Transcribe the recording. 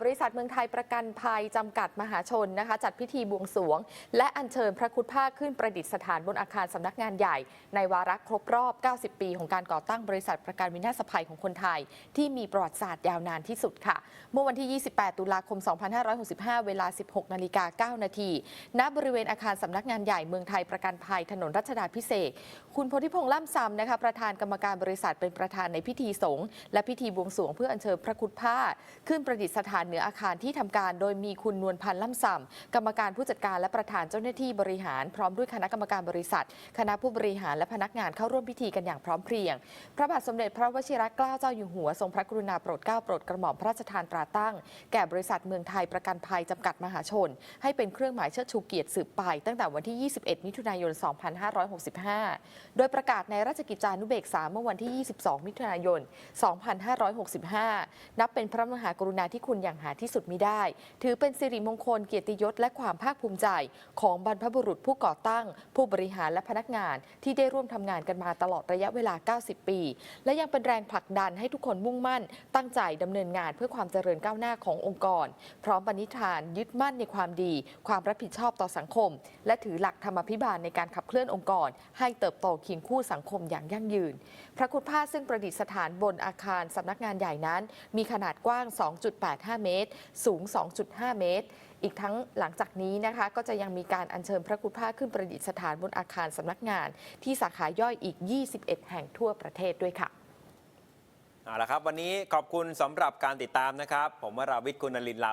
บริษัทเมืองไทยประกันภัยจำกัดมหาชนนะคะ จัดพิธีบวงสรวง และอัญเชิญพระคุดผ้าขึ้นประดิษฐานบนอาคารสำนักงานใหญ่ ในวาระครบรอบ 90 ปี ของการก่อตั้งบริษัทประกันวินาศภัยของคนไทย ที่มีประวัติศาสตร์ยาวนานที่สุดค่ะ เมื่อวันที่ 28 ตุลาคม 2565 เวลา 16 นาฬิกา 9 นาทีณบริเวณอาคารสำนักงานใหญ่เมืองไทยประกันภัยถนนรัชดาพิเศษคุณโพธิพงษ์ล่ำซำนะคะประธานกรรมการบริษัทเป็นประธานในพิธีสงฆ์และพิธีบวงสรวงเพื่ออัญเชิญพระคุดผ้าขึ้นประดิษฐานเหนืออาคารที่ทำการ โดยมีคุณนวลพันธ์ล่ำซำกรรมการผู้จัดการและประธานเจ้าหน้าที่บริหาร พร้อมด้วยคณะกรรมการบริษัท คณะผู้บริหารและพนักงานเข้าร่วมพิธีกันอย่างพร้อมเพรียง พระบาทสมเด็จพระวชิรเกล้าเจ้าอยู่หัวทรงพระกรุณาโปรดเกล้าโปรดกระหม่อมพระราชทานตราตั้ง แก่บริษัทเมืองไทยประกันภัยจำกัดมหาชน ให้เป็นเครื่องหมายเชิดชูเกียรติสืบไป ตั้งแต่วันที่ 21 มิถุนายน 2565 โดยประกาศในราชกิจจานุเบกษาเมื่อวันที่ 22 มิถุนายน 2565 นับเป็นพระมหากรุณาธิคุณอย่างหาที่สุดมิได้ ถือเป็นสิริมงคลเกียรติยศและความภาคภูมิใจ ของบรรพบุรุษผู้ก่อตั้ง ผู้บริหารและพนักงานที่ได้ร่วมทำงานกันมาตลอดระยะเวลา 90 ปี และยังเป็นแรงผลักดันให้ทุกคนมุ่งมั่น ตั้งใจดำเนินงานเพื่อความเจริญก้าวหน้าขององค์กร พร้อมปณิธานยึดมั่นในความดี ความรับผิดชอบต่อสังคม และถือหลักธรรมพิบาลในการขับเคลื่อนองค์กร ให้เติบโตเคียงคู่สังคมอย่างยั่งยืน พระคุดผ้าซึ่งประดิษฐานบนอาคารสำนักงานใหญ่นั้น มีขนาดกว้าง 2.85 เมตรสูง 2.5 เมตร อีกทั้งหลังจากนี้นะคะ ก็จะยังมีการอัญเชิญพระคุณพระขึ้นประดิษฐานบนอาคารสำนักงาน ที่สาขาย่อยอีก 21 แห่งทั่วประเทศด้วยค่ะเอาละครับ วันนี้ขอบคุณสำหรับการติดตามนะครับ ผมวราวิทย์คุณลินลา